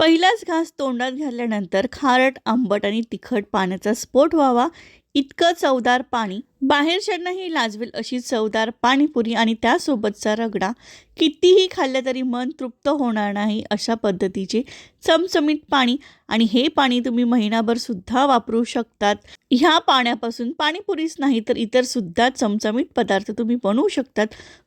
पहिलाच घास तोंडात घातल्यानंतर खारट आंबट आणि तिखट पाण्याचा स्फोट व्हावा इतकं चवदार पाणी बाहेरच्यांनाही लाजवेल अशी चवदार पाणीपुरी आणि त्यासोबतचा रगडा कितीही खाल्लं तरी मन तृप्त होणार नाही अशा पद्धतीचे चमचमीत पाणी. आणि हे पाणी तुम्ही महिनाभर सुद्धा वापरू शकतात. ह्या पाण्यापासून पाणीपुरीच नाही तर इतर सुद्धा चमचमीत पदार्थ तुम्ही बनवू शकतात.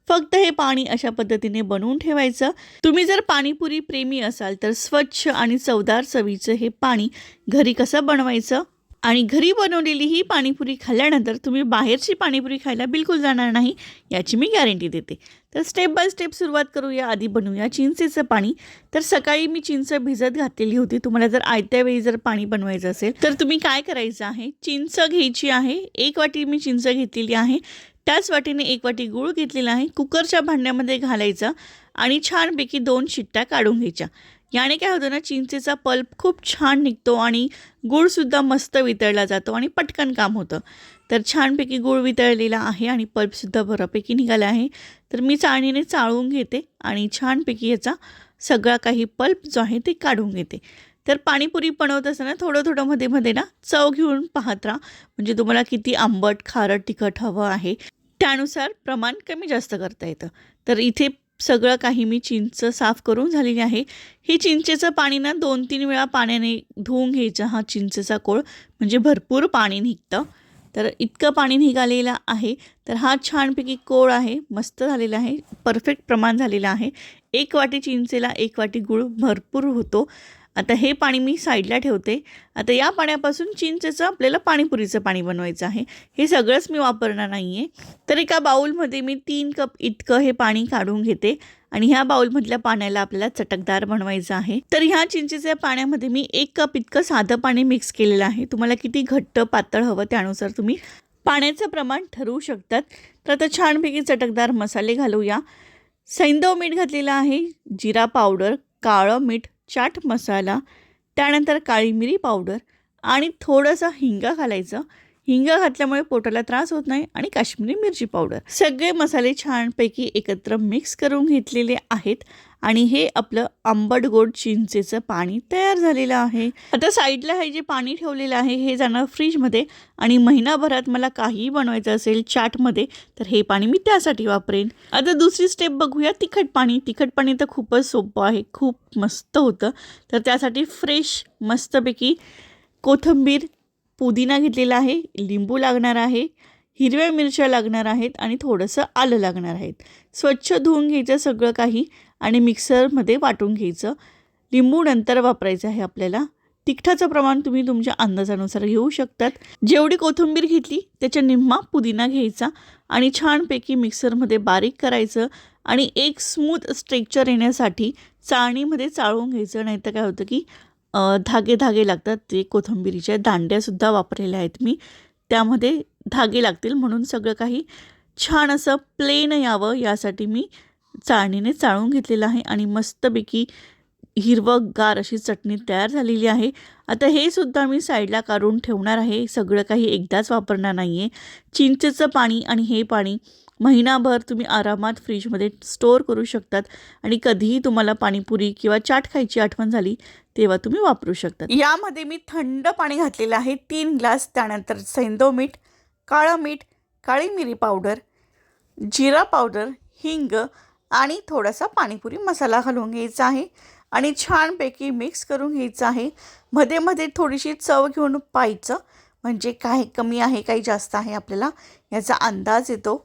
फक्त हे पाणी अशा पद्धतीने बनवून ठेवायचं. तुम्ही जर पाणीपुरी प्रेमी असाल तर स्वच्छ आणि चवदार चवीचं हे पाणी घरी कसं बनवायचं? आणि घरी बनवलेली ही पाणीपुरी खाल्ल्यानंतर तुम्ही बाहेरची पाणीपुरी खायला बिलकुल जाणार नाही याची मी गॅरंटी देते. तर स्टेप बाय स्टेप सुरुवात करूया आधी बनवूया चिंचेचं पाणी. तर सकाळी मी चिंच भिजत घातलेली होती. तुम्हाला जर आयत्या वेळी जर पाणी बनवायचं असेल तर तुम्ही काय करायचं आहे? चिंच घ्यायची आहे एक वाटी मी चिंच घेतलेली आहे. त्याच वाटीने एक वाटी गूळ घेतलेला आहे. कुकरच्या भांड्यामध्ये घालायचं आणि छानपैकी दोन शिट्ट्या काढून घ्यायच्या. याने काय होतं ना चिंचेचा पल्प खूप छान निघतो आणि गूळसुद्धा मस्त वितळला जातो आणि पटकन काम होतं. तर छानपैकी गूळ वितळलेला आहे आणि पल्पसुद्धा बऱ्यापैकी निघाला आहे. तर मी चाळणीने चाळून घेते आणि छानपैकी याचा सगळा काही पल्प जो आहे ते काढून घेते. तर पाणीपुरी बनवत असताना थोडं थोडं मध्ये मध्ये ना चव घेऊन पाहत राहा. म्हणजे तुम्हाला किती आंबट खारट तिखट हवं आहे. त्यानुसार प्रमाण कमी जास्त करता येतं. तर इथे सगळं काही मी चिंच साफ करून झालेली आहे. हे चिंचेचं पाणी ना दोन तीन वेळा पाण्याने धुवून घ्यायचं हा चिंचेचा कोळ. म्हणजे भरपूर पाणी निघतं. तर इतकं पाणी निघालेलं आहे. तर हा छानपैकी कोळ आहे. मस्त झालेला आहे. परफेक्ट प्रमाण झालेलं आहे. एक वाटी चिंचेला एक वाटी गूळ भरपूर होतो. आता हे पाणी मी साईडला ठेवते. आता या पाण्यापासून चिंचेचं आपल्याला पाणीपुरीचं पाणी बनवायचं आहे. हे सगळंच मी वापरणार नाही आहे तर एका बाऊलमध्ये मी तीन कप इतकं हे पाणी काढून घेते आणि ह्या बाऊलमधल्या पाण्याला आपल्याला चटकदार बनवायचं आहे. तर ह्या चिंचेच्या पाण्यामध्ये मी एक कप इतकं साधं पाणी मिक्स केलेलं आहे. तुम्हाला किती घट्ट पातळ हवं त्यानुसार तुम्ही पाण्याचं प्रमाण ठरवू शकतात. तर आता छानपैकी चटकदार मसाले घालूया. सैंदव मीठ घातलेलं आहे. जिरा पावडर काळं मीठ चाट मसाला त्यानंतर काळी मिरी पावडर आणि थोडंसं हिंगा घालायचं. हिंगा घातल्यामुळे पोटाला त्रास होत नाही आणि काश्मीरी मिरची पावडर. सगळे मसाले छानपैकी एकत्र मिक्स करून घेतलेले आहेत. आणि हे आपलं आंबट गोड चिंचेचं पाणी तयार झालेलं आहे. आता साईडला हे जे पाणी ठेवलेलं आहे हे जाणार फ्रीजमध्ये आणि महिनाभरात मला काहीही बनवायचं असेल चाटमध्ये तर हे पाणी मी त्यासाठी वापरेन. आता दुसरी स्टेप बघूया तिखट पाणी. तिखट पाणी तर खूपच सोपं आहे खूप मस्त होतं. तर त्यासाठी फ्रेश मस्तपैकी कोथिंबीर पुदिना घेतलेला आहे लिंबू लागणार आहे हिरव्या मिरच्या लागणार आहेत आणि थोडंसं आलं लागणार आहेत. स्वच्छ धुवून घ्यायचं सगळं काही आणि मिक्सरमध्ये वाटून घ्यायचं. लिंबू नंतर वापरायचं आहे आपल्याला. तिखटाचं प्रमाण तुम्ही तुमच्या अंदाजानुसार घेऊ शकतात. जेवढी कोथिंबीर घेतली त्याच्या निम्मा पुदिना घ्यायचा आणि छानपैकी मिक्सरमध्ये बारीक करायचं आणि एक स्मूथ स्ट्रेक्चर येण्यासाठी चाळणीमध्ये चाळून घ्यायचं. नाहीतर काय होतं की धागे धागे लागतात. ते कोथिंबिरीच्या दांड्यासुद्धा वापरलेल्या आहेत मी. त्यामध्ये धागे लागतील म्हणून सगळं काही छान असं प्लेन यावं यासाठी मी चाळणीने चाळून घेतलेलं आहे आणि मस्तपैकी हिरवंगार अशी चटणी तयार झालेली आहे. आता हे सुद्धा मी साईडला काढून ठेवणार आहे. सगळं काही एकदाच वापरणार नाही आहे चिंचेचं पाणी आणि हे पाणी महिनाभर तुम्ही आरामात फ्रीजमध्ये स्टोअर करू शकतात आणि कधीही तुम्हाला पाणीपुरी किंवा चाट खायची आठवण झाली तेव्हा तुम्ही वापरू शकता यामध्ये मी थंड पाणी घातलेलं आहे तीन ग्लास त्यानंतर सेंदो मीठ काळं मीठ काळी मिरी पावडर जिरा पावडर हिंग आणि थोडासा पाणीपुरी मसाला घालून घ्यायचा आहे आणि छानपैकी मिक्स करून घ्यायचं आहे. मध्ये मध्ये थोडीशी चव घेऊन पाहायचं म्हणजे काय कमी आहे काही जास्त आहे आपल्याला याचा अंदाज येतो.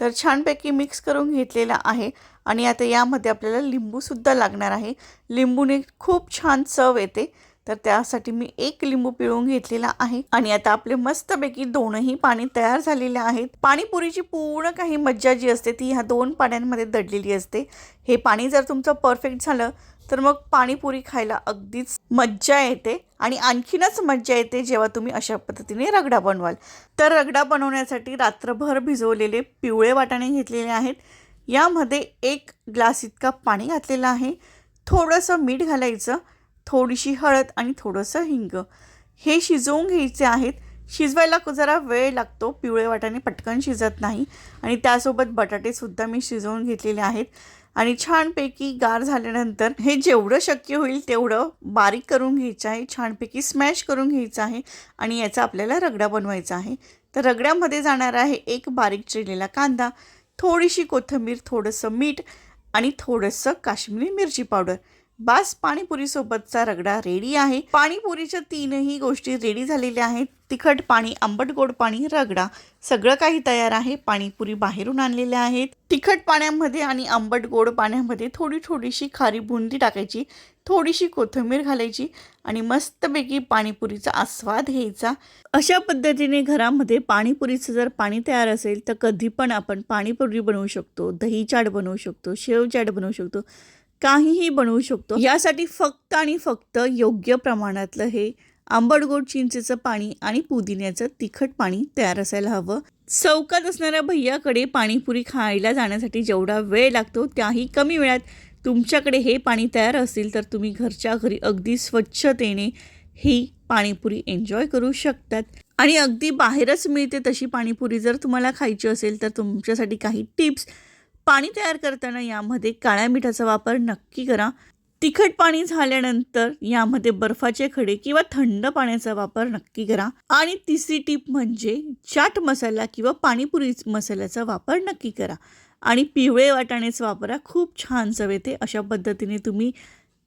तर छानपैकी मिक्स करून घेतलेला आहे आणि आता यामध्ये आपल्याला लिंबूसुद्धा लागणार आहे. लिंबूने खूप छान चव येते. तर त्यासाठी मी एक लिंबू पिळून घेतलेला आहे आणि आता आपले मस्तपैकी दोनही पाणी तयार झालेले आहेत. पाणीपुरीची पूर्ण काही मज्जा जी असते ती ह्या दोन पाण्यांमध्ये दडलेली असते. हे पाणी जर तुमचं परफेक्ट झालं तर मग पाणीपुरी खायला अगदीच मज्जा येते आणि आणखीनच मज्जा येते जेव्हा तुम्ही अशा पद्धतीने रगडा बनवाल. तर रगडा बनवण्यासाठी रात्रभर भिजवलेले पिवळे वाटाणे घेतलेले आहेत. यामध्ये एक ग्लास इतका पाणी घातलेलं आहे. थोडंसं मीठ घालायचं थोडीशी हळद आणि थोडंसं हिंग. हे शिजवून घ्यायचे आहेत. शिजवायला जरा वेळ लागतो पिवळे वाटाणे पटकन शिजत नाही. आणि त्यासोबत बटाटेसुद्धा मी शिजवून घेतलेले आहेत. आणि छानपैकी गार झाल्यानंतर हे जेवढं शक्य होईल तेवढं बारीक करून घ्यायचं आहे छानपैकी स्मॅश करून घ्यायचं आहे आणि याचा आपल्याला रगडा बनवायचा आहे. तर रगड्यामध्ये जाणार आहे एक बारीक चिरलेला कांदा थोडीशी कोथिंबीर थोडंसं मीठ आणि थोडंसं काश्मीरी मिरची पावडर. बास पाणीपुरीसोबतचा रगडा रेडी आहे. पाणीपुरीच्या तीनही गोष्टी रेडी झालेल्या आहेत. तिखट पाणी आंबट गोड पाणी रगडा. सगळं काही तयार आहे. पाणीपुरी बाहेरून आणलेल्या आहेत. तिखट पाण्यामध्ये आणि आंबट गोड पाण्यामध्ये थोडी थोडीशी खारी बुंदी टाकायची. थोडीशी कोथिंबीर घालायची आणि मस्तपैकी पाणीपुरीचा आस्वाद घ्यायचा. अशा पद्धतीने घरामध्ये पाणीपुरीचं जर पाणी तयार असेल तर कधी पण आपण पाणीपुरी बनवू शकतो. दही चाट बनवू शकतो. शेव चाट बनवू शकतो. काहीही बनवू शकतो. यासाठी फक्त आणि फक्त योग्य प्रमाणातलं हे आंबट गोड चिंचेचं पाणी आणि पुदिन्याचं तिखट पाणी तयार असायला हवं. चौकात असणाऱ्या भैयाकडे पाणीपुरी खायला जाण्यासाठी जेवढा वेळ लागतो त्याही कमी वेळात तुमच्याकडे हे पाणी तयार असेल तर तुम्ही घरच्या घरी अगदी स्वच्छतेने ही पाणीपुरी एन्जॉय करू शकतात. आणि अगदी बाहेरच मिळते तशी पाणीपुरी जर तुम्हाला खायची असेल तर तुमच्यासाठी काही टिप्स पाणी तयार करताना यामध्ये काळ्या मिठाचा वापर नक्की करा. तिखट पाणी झाल्यानंतर यामध्ये बर्फाचे खडे किंवा थंड पाण्याचा वापर नक्की करा. आणि तिसरी टीप म्हणजे चाट मसाला किंवा पाणीपुरी मसाल्याचा वापर नक्की करा. आणि पिवळे वाटाणेच वापरा खूप छान चव येते. अशा पद्धतीने तुम्ही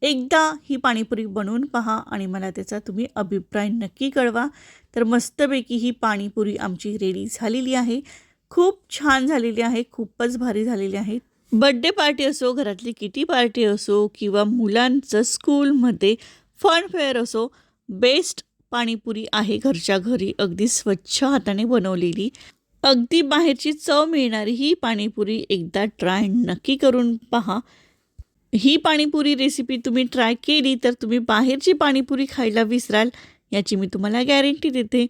एकदा ही पाणीपुरी बनवून पहा आणि मला त्याचा तुम्ही अभिप्राय नक्की कळवा. तर मस्तपैकी ही पाणीपुरी आमची रेडी झालेली आहे. खूप छान झालेली आहे खूपच भारी झालेली आहे. बड्डे पार्टी असो घरातली किटी पार्टी असो किंवा मुलांचं स्कूलमध्ये फन फेअर असो बेस्ट पाणीपुरी आहे घरच्या घरी अगदी स्वच्छ हाताने बनवलेली. अगदी बाहेरची चव मिळणारी ही पाणीपुरी एकदा ट्राय नक्की करून पहा. ही पाणीपुरी रेसिपी तुम्ही ट्राय केली तर तुम्ही बाहेरची पाणीपुरी खायला विसराल याची मी तुम्हाला गॅरंटी देते.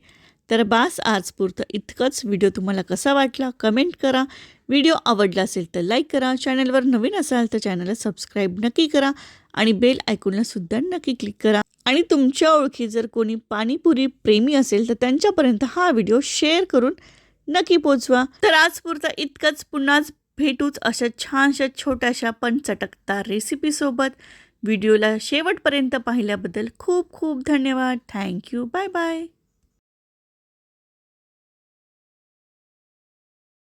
तर बास आजपुरतं इतकंच. व्हिडिओ तुम्हाला कसा वाटला? कमेंट करा. व्हिडिओ आवडला असेल तर लाईक करा. चॅनलवर नवीन असाल तर चॅनलला सबस्क्राईब नक्की करा आणि बेल ऐकूनलासुद्धा नक्की क्लिक करा. आणि तुमच्या ओळखी जर कोणी पाणीपुरी प्रेमी असेल तर त्यांच्यापर्यंत हा व्हिडिओ शेअर करून नक्की पोचवा. तर आजपुरता इतकंच. पुन्हाच भेटूच अशा छानशा छोट्याशा पण चटकदार रेसिपीसोबत व्हिडिओला शेवटपर्यंत पाहिल्याबद्दल खूप खूप धन्यवाद. Thank you. Bye bye.